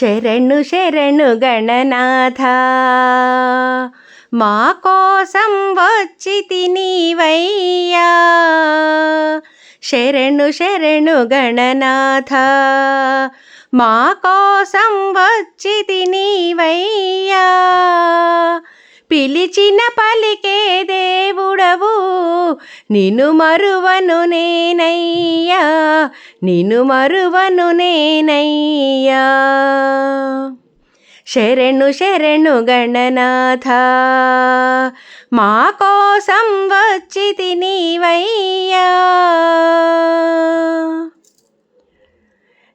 శరణు శరణు గణనాథ. మా కోసం వచ్చి తినివయ్యా. శరణు శరణు గణనాథ. మా కోసం వచ్చి తినివయ్యా. పిలిచిన పలికే దేవుడవు. నిన్ను మరువను నేనయ్యా. నిన్ను మరువను నేనయ్యా. శరణు శరణు గణనాథ. మా కోసం వచ్చి తినివయ్యా.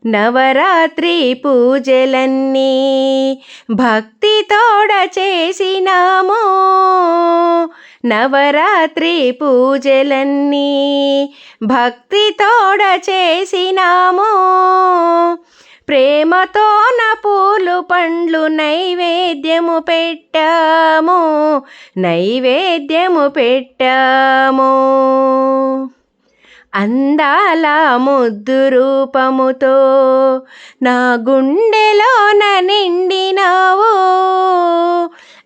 నవరాత్రి పూజలన్నీ భక్తితోడ చేసినాము. నవరాత్రి పూజలన్నీ భక్తితోడ చేసినాము. ప్రేమతోన పూలు పండ్లు నైవేద్యము పెట్టాము. నైవేద్యము పెట్టాము. అందాల ముద్దు రూపముతో నా గుండెలోన నిండినావు.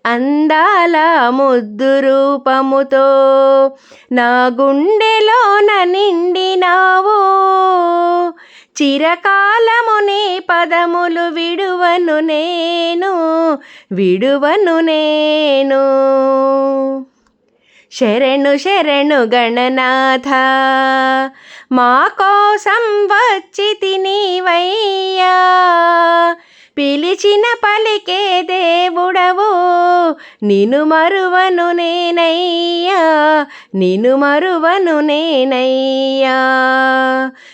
అందాల ముద్దు రూపముతో నా గుండెలోన నిండినావు. చిరకాలము నీ పదములు విడువను నేను విడువను నేను. శరణు శరణు గణనాథ. మా కోసం వచ్చి తినివయ్యా పిలిచిన పలికే దేవుడవు నిను మరువను నేనయ్యా. నిను మరువను నేనయ్యా.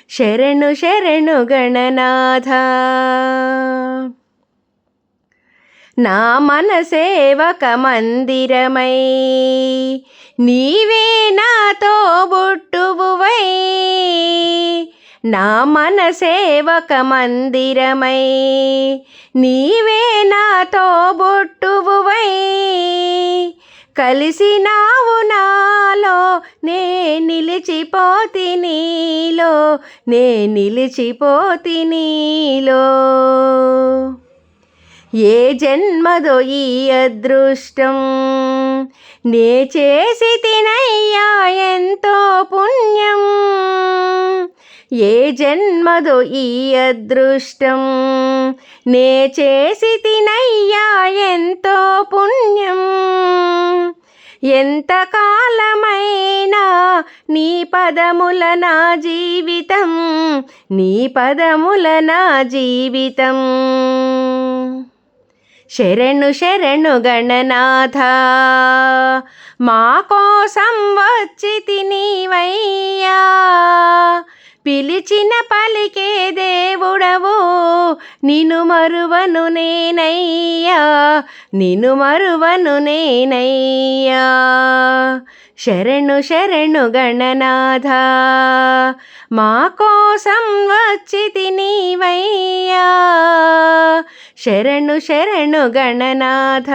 శరణు శరణు గణనాథ. నా మనసేవక మందిరమై. నీవే నాతో బుట్టువువై నా మనసేవక మందిరమై. నీవే నాతో బొట్టువువై కలిసినావు నాలో నే నిలిచిపోతి నీలో నే నిలిచిపోతి నీలో. ఏ జన్మదో ఈ అదృష్టం? నే చేసి తినయ్యా ఎంతో పుణ్యం. ఏ జన్మదో ఈ అదృష్టం? నే చేసి తినయ్యా ఎంతో పుణ్యం. ఎంత కాలమైనా నీ పదముల నా జీవితం నీ పదముల నా జీవితం. శరణు శరణు గణనాథ. మా కోసం వచ్చి తినివయ్యా పిలిచిన పలికే దేవుడవు నిను మరువను నేనయ్యా. నిను మరువను నేనయ్యా. శరణు శరణు గణనాథ. మా కోసం వచ్చి తినివయ్యా శరణు శరణు గణనాథ.